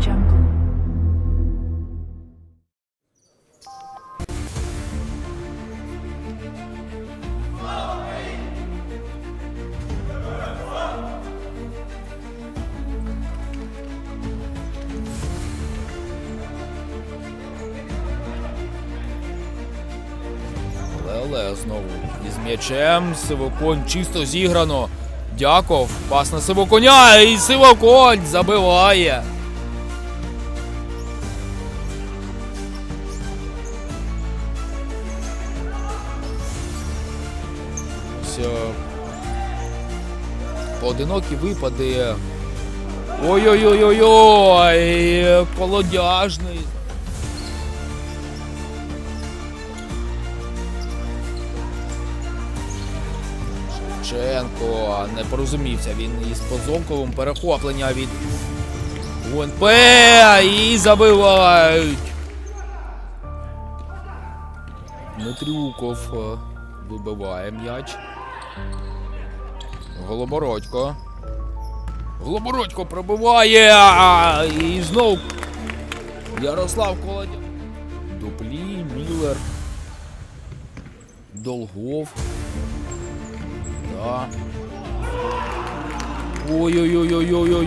jungle. Леле знову із м'ячем. Сивоконь чисто зіграно. Дяков. Пас на сивоконя і сивоконь забиває. Ось, е, Поодинокі випади. Ой-ой-ой-ой-ой! Колодяжний. Шевченко не порозумівся. Він із Позовковим перехоплення від УНП і забивають. Дмитрюков е, вибиває м'яч. Голобородько. Голобородько пробиває. І знов Ярослав Колодя. Дуплі, Міллер. Долгов. Да. Ой-ой-ой-ой-ой-ой.